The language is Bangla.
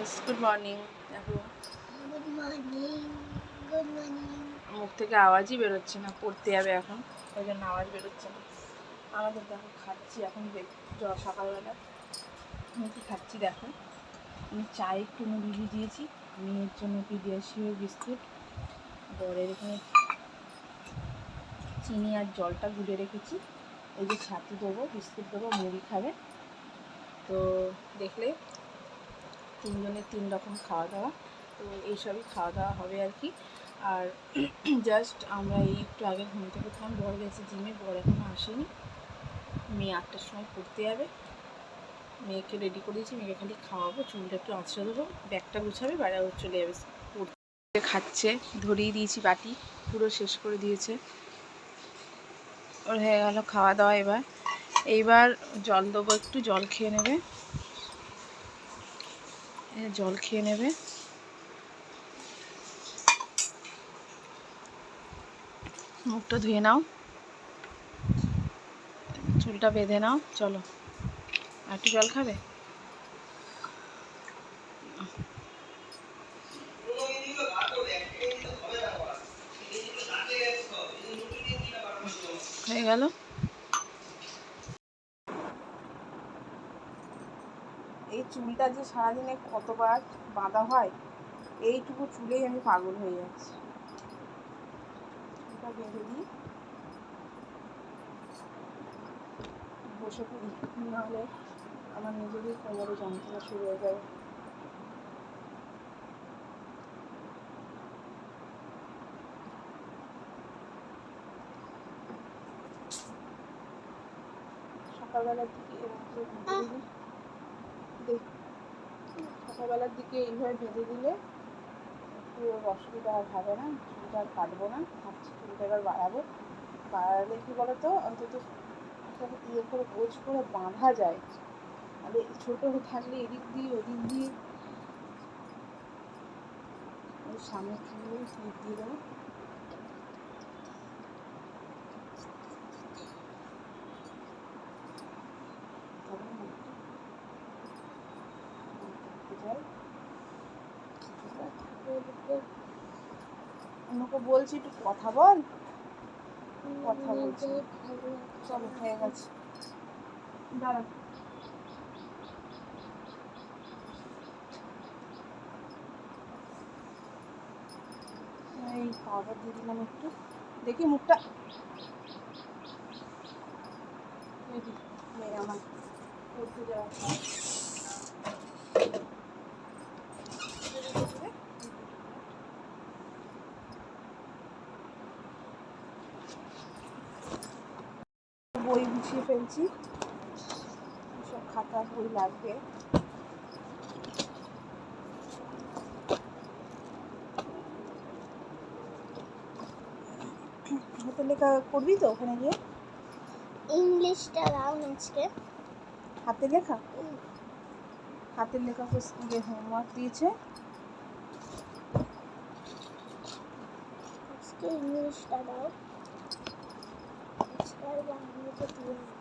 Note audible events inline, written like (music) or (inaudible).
ফ্রেন্ডস গুড মর্নিং দেখো। গুড মর্নিং গুড মর্নিং মুখ থেকে আওয়াজই বেরোচ্ছে না পড়তে যাবে এখন ওই জন্য আওয়াজ বেরোচ্ছে না। আমাদের দেখো খাচ্ছি এখন সকালবেলা। আমি কি খাচ্ছি দেখো? আমি চায়ে একটু মুড়ি ভিজিয়েছি মেয়ের জন্য পিডিয়াশিও বিস্কুট বরের এখানে চিনি আর জলটা গুলে রেখেছি। এই যে ছাতু দেবো বিস্কুট দেবো মুড়ি খাবে। তো দেখলে তিনজনের তিন রকম খাওয়া দাওয়া। তো এইসবই খাওয়া দাওয়া হবে আর কি। আর (clears throat) জাস্ট আমরা এই একটু আগে ঘুম থেকে উঠলাম, বর গেছে জিমে, বর এখনও আসেনি। মেয়ে আটটার সময় পড়তে যাবে। মেয়েকে রেডি করেছি মেয়েকে খালি খাওয়াবো, চুলটা একটু আঁচড়ে দেবো ব্যাগটা গুছাবে বাইরে চলে যাবে পড়তে খাচ্ছে, ধরিয়ে দিয়েছি বাটি, পুরো শেষ করে দিয়েছে। ওর হয়ে গেল খাওয়া দাওয়া এবার। এইবার জল দেবো, একটু জল খেয়ে নেবে। জল খেয়ে নেবে। মুখটা ধুয়ে নাও। চুলটা বেঁধে নাও, চলো। আর একটু জল খাবে? হয়ে গেল? এই চুলটা যে সারাদিনে কতবার বাঁধা হয়, এইটুকু চুলেই আমি পাগল হয়ে যাচ্ছি। চুলটা বেঁধে দিই। বসে পড়ি। নাহলে আমার নিজেরই কোমরে যন্ত্রণা শুরু হয়ে যাবে। সকালবেলার দিকে এরকম সকালবেলার দিকে এইভাবে বেঁধে দিলে একটু অসুবিধা আর হবে না চুলটা আর কাটবো না, ভাবছি চুলটা এবার বাড়াবো। বাড়ালে কি বলতো, অন্তত এটাকে ইয়ে করে, গোছ করে বাঁধা যায়। আর ছোটো থাকলে এদিক দিয়ে ওদিক দিয়ে। ওই সামনে চুলে দিয়ে দেবো তবে না একটু একটু যাই অন্যকে বলছি একটু কথা বল। কথা বলছি। চলো হয়ে গেছে। দাঁড়া। এই পাউডার দিয়ে দিলাম একটু। দেখি মুখটা। আমার। পড়তে যাওয়া বই গুছিয়ে ফেলছি। সব খাতা বই লাগবে। হাতে লেখা করবি তো ওখানে গিয়ে? ইংলিশটা দাও আজকে। হাতে লেখা? হাতের লেখা স্কুলে হোমওয়ার্ক দিয়েছে। আজকে ইংলিশটা দাও। আজকে আর বাংলাতে দিও না